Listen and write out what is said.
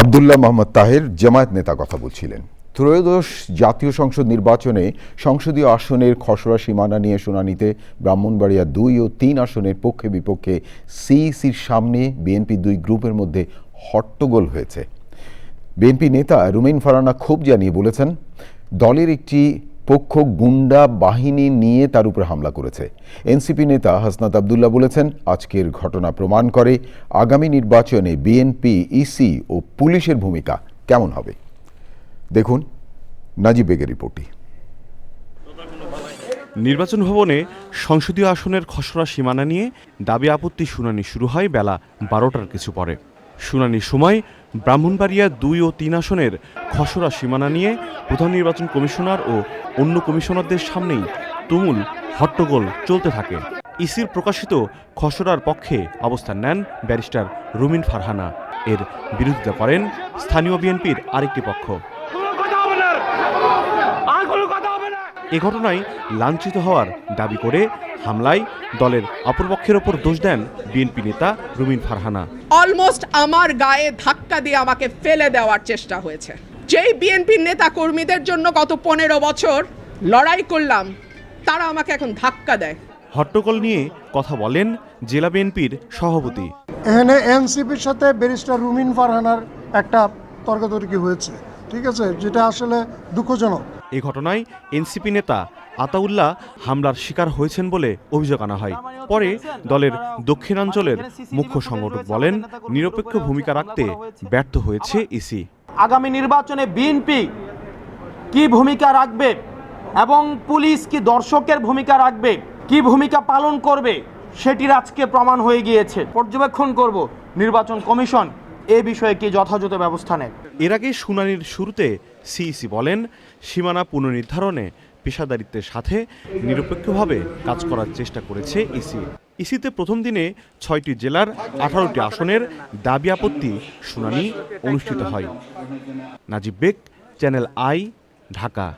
আবদুল্লাহ মোহাম্মদ তাহের জামায়াত নেতা কথা বলছিলেন। ত্রয়োদশ জাতীয় সংসদ নির্বাচনে সংসদীয় আসনের খসড়া সীমানা নিয়ে শুনানিতে ব্রাহ্মণবাড়িয়া দুই ও তিন আসনের পক্ষে বিপক্ষে সিইসির সামনে বিএনপি দুই গ্রুপের মধ্যে হট্টগোল হয়েছে। বিএনপি নেতা রুমেন ফারানা ক্ষোভ জানিয়ে বলেছেন, দলের একটি পক্ষ গুন্ডা বাহিনী নিয়ে তার উপর হামলা করেছে। এনসিপি নেতা হাসনাত আবদুল্লাহ বলেছেন, আজকের ঘটনা প্রমাণ করে আগামী নির্বাচনে বিএনপি, ইসি ও পুলিশের ভূমিকা কেমন হবে। দেখুন নাজিব বেগের রিপোর্টটি। নির্বাচন ভবনে সংসদীয় আসনের খসড়া সীমানা নিয়ে দাবি আপত্তি শুনানি শুরু হয় বেলা বারোটার কিছু পরে। শুনানির সময় ব্রাহ্মণবাড়িয়া দুই ও তিন আসনের খসড়া সীমানা নিয়ে প্রধান নির্বাচন কমিশনার ও অন্য কমিশনারদের সামনেই তুমুল হট্টগোল চলতে থাকে। ইসির প্রকাশিত খসড়ার পক্ষে অবস্থান নেন ব্যারিস্টার রুমিন ফারহানা। এর বিরোধিতা করেন স্থানীয় বিএনপির আরেকটি পক্ষ। এ ঘটনায় লাঞ্ছিত হওয়ার দাবি করে হামলায় দলের অপরপক্ষের ওপর দোষ দেন বিএনপি নেতা রুমিন ফারহানা। অলমোস্ট আমার গায়ে ধাক্কা দিয়ে আমাকে ফেলে দেওয়ার চেষ্টা হয়েছে। যেই বিএনপির নেতা কর্মীদের জন্য গত পনেরো বছর লড়াই করলাম তারা আমাকে এখন ধাক্কা দেয়। হট্টগোল নিয়ে কথা বলেন জেলা বিএনপির সভাপতি। এখানে এনসিপির সাথে ব্যারিস্টার রুমিন ফারহানার একটা তর্কাতর্কি হয়েছে ঠিক আছে? যেটা আসলে দুঃখজনক। এ ঘটনায় এনসিপি নেতা আতাউল্লাহ হামলার শিকার হয়েছেন বলে অভিযোগ আনা হয়। পরে দলের দক্ষিণাঞ্চলের মুখ্য সংগঠক বলেন, নিরপেক্ষ ভূমিকা রাখতে ব্যর্থ হয়েছে ইসি। আগামী নির্বাচনে বিএনপি কি ভূমিকা রাখবে এবং পুলিশ কি দর্শকের ভূমিকা রাখবে, কি ভূমিকা পালন করবে, সেটির আজকে প্রমাণ হয়ে গিয়েছে। পর্যবেক্ষণ করব নির্বাচন কমিশন এ বিষয়ে কি যথাযথ ব্যবস্থা নেয় এর আগে শুনানির শুরুতে সিইসি বলেন, সীমানা পুনর্নির্ধারণে পেশাদারিত্বের সাথে নিরপেক্ষভাবে কাজ করার চেষ্টা করেছে ইসি। ইসিতে প্রথম দিনে ছয়টি জেলার আঠারোটি আসনের দাবি আপত্তি শুনানি অনুষ্ঠিত হয়। Najib Beg, channel I, Dhaka.